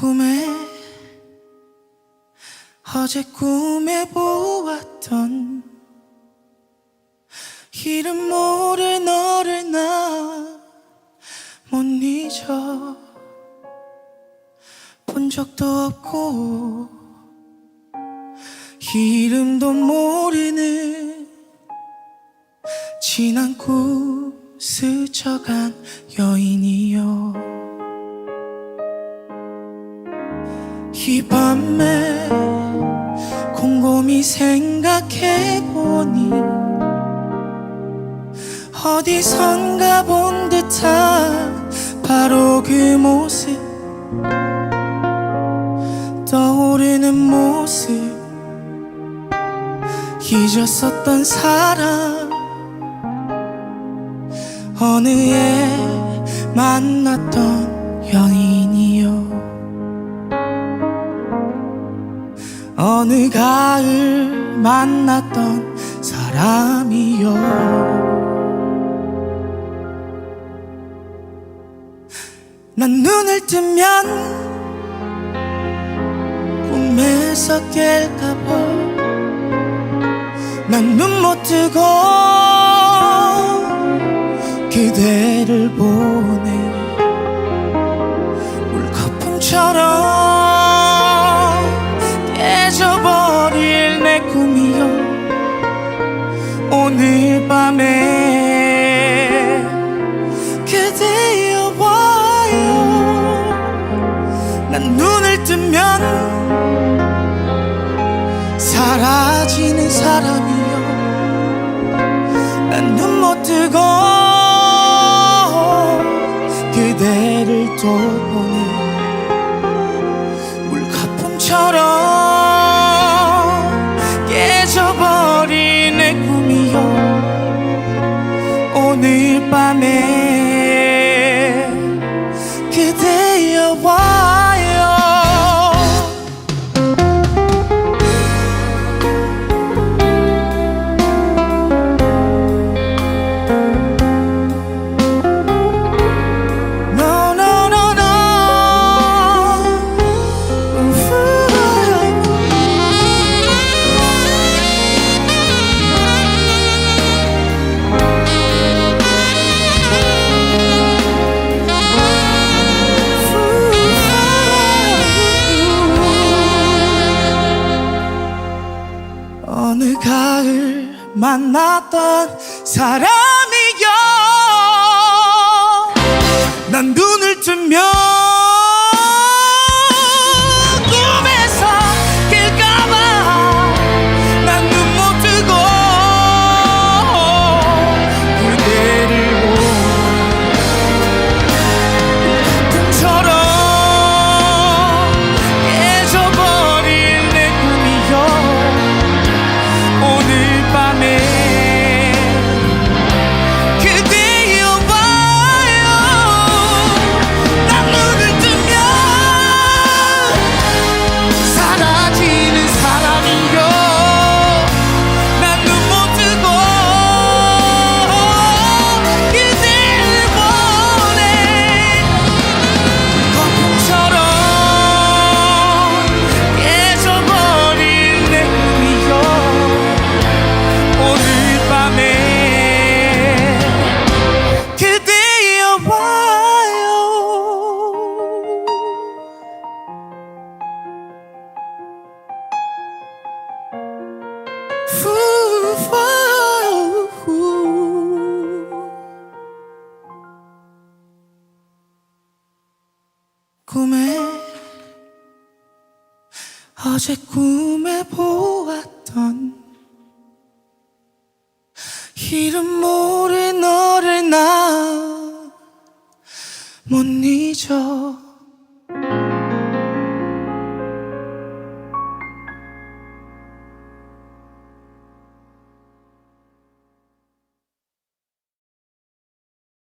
꿈에 어제 꿈에 보았던 이름 모를 너를 나 못 잊어. 본 적도 없고 이름도 모르는 지난 꿈 스쳐간 여인이여. 이 밤에 곰곰이 생각해보니 어디선가 본 듯한 바로 그 모습 떠오르는 모습 잊었었던 사람 어느에 만났던 연인 어느 가을 만났던 사람이여 난 눈을 뜨면 꿈에서 깰까봐. 난 눈 못 뜨고 그대를 보네. 물거품처럼 그대를 또 보네 물거품처럼 깨져버린 내 꿈이여 오늘 밤에 만났던 사람이여. 난 눈을 뜨면 꿈에 어제 꿈에 보았던 이름 모를 너